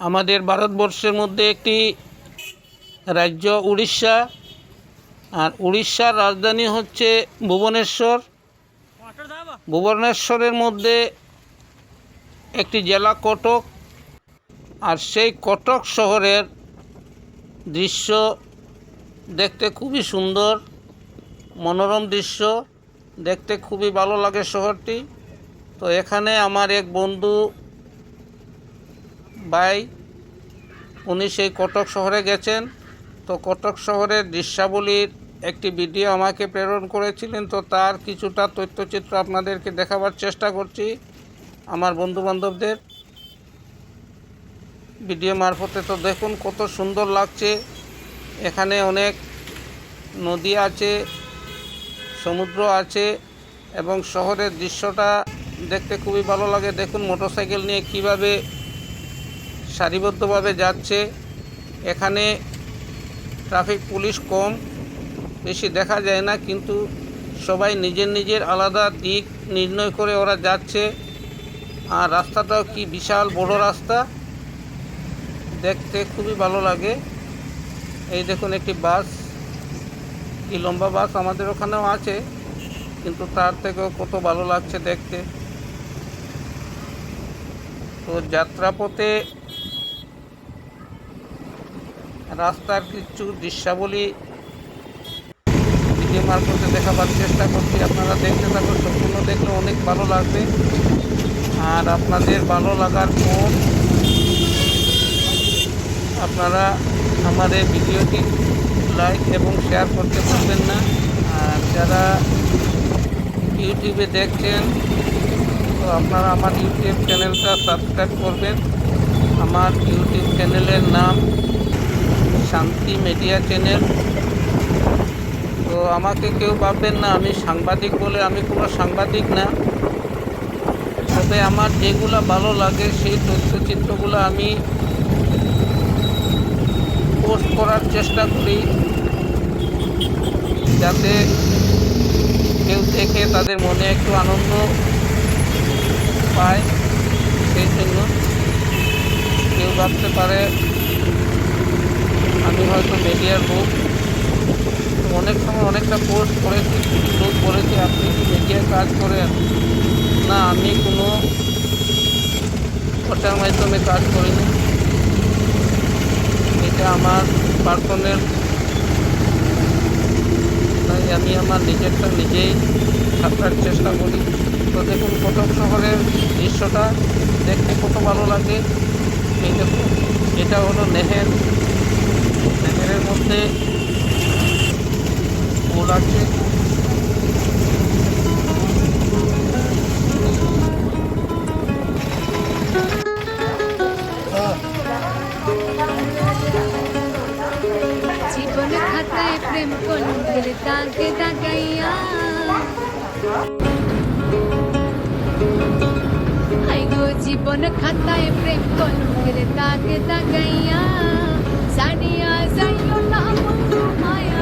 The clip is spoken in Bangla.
আমাদের ভারতবর্ষের মধ্যে একটি রাজ্য উড়িষ্যা। আর উড়িষ্যার রাজধানী হচ্ছে ভুবনেশ্বর। ভুবনেশ্বরের মধ্যে একটি জেলা কটক। আর সেই কটক শহরের দৃশ্য দেখতে খুবই সুন্দর, মনোরম দৃশ্য। দেখতে খুবই ভালো লাগে শহরটি। তো এখানে আমার এক বন্ধু ভাই, উনি সেই কটক শহরে গেছেন। তো কটক শহরের দৃশ্যাবলীর একটি ভিডিও আমাকে প্রেরণ করেছিলেন, তো তার কিছুটা তথ্যচিত্র আপনাদেরকে দেখাবার চেষ্টা করছি আমার বন্ধু বান্ধবদের ভিডিও মারফতে তো দেখুন কত সুন্দর লাগছে। এখানে অনেক নদী আছে, সমুদ্র আছে এবং শহরের দৃশ্যটা দেখতে খুবই ভালো লাগে। দেখুন মোটরসাইকেল নিয়ে কীভাবে সারিবদ্ধভাবে যাচ্ছে। এখানে ট্রাফিক পুলিশ কম, বেশি দেখা যায় না, কিন্তু সবাই নিজের নিজের আলাদা দিক নির্ণয় করে ওরা যাচ্ছে। আর রাস্তাটাও কি বিশাল বড় রাস্তা, দেখতে খুবই ভালো লাগে। এই দেখুন একটি বাস, কি লম্বা বাস আমাদের ওখানেও আছে, কিন্তু তার থেকেও কত ভালো লাগছে দেখতে। তো যাত্রাপথে রাস্তার কিছু দৃশ্যাবলী ভিডিও মারফতে দেখাবার চেষ্টা করছি। আপনারা দেখতে থাকুন, সম্পূর্ণ দেখলে অনেক ভালো লাগবে। আর আপনাদের ভালো লাগার পর আপনারা আমার এই ভিডিওটি লাইক এবং শেয়ার করতে পারবেন না। আর যারা ইউটিউবে দেখছেন, তো আপনারা আমার ইউটিউব চ্যানেলটা সাবস্ক্রাইব করবেন। আমার ইউটিউব চ্যানেলের নাম শান্তি মিডিয়া চ্যানেল তো আমাকে কেউ ভাববেন না, আমি সাংবাদিক বলে আমি কোনো সাংবাদিক না। তবে আমার যেগুলো ভালো লাগে, সেই তথ্যচিত্রগুলো আমি পোস্ট করার চেষ্টা করি। যাতে কেউ দেখে তাদের মনে একটু আনন্দ পায়, সেই জন্য। কেউ ভাবতে পারে আমি হয়তো মিডিয়ার লোক অনেক সময় অনেকটা পোস্ট করেছি লোক বলেছে আপনি কি মিডিয়ায় কাজ করেন? না, আমি কোনো প্রচার মাধ্যমে কাজ করিনি। এটা আমার পার্সোনাল তাই আমি আমার নিজেরটা নিজেই থাকার চেষ্টা করি। তো দেখুন কটক শহরের দৃশ্যটা দেখতে কত ভালো লাগে। এই দেখুন, এটা হলো নেহের নেহেরের মধ্যে আছে। জীবন খাতায় প্রেম কলঙ্কের দাগে দাগাইয়া জীবন খাতায় প্রেম কলঙ্কের দাগে দাগাইয়া সানিয়া যাইও না বন্ধু মায়া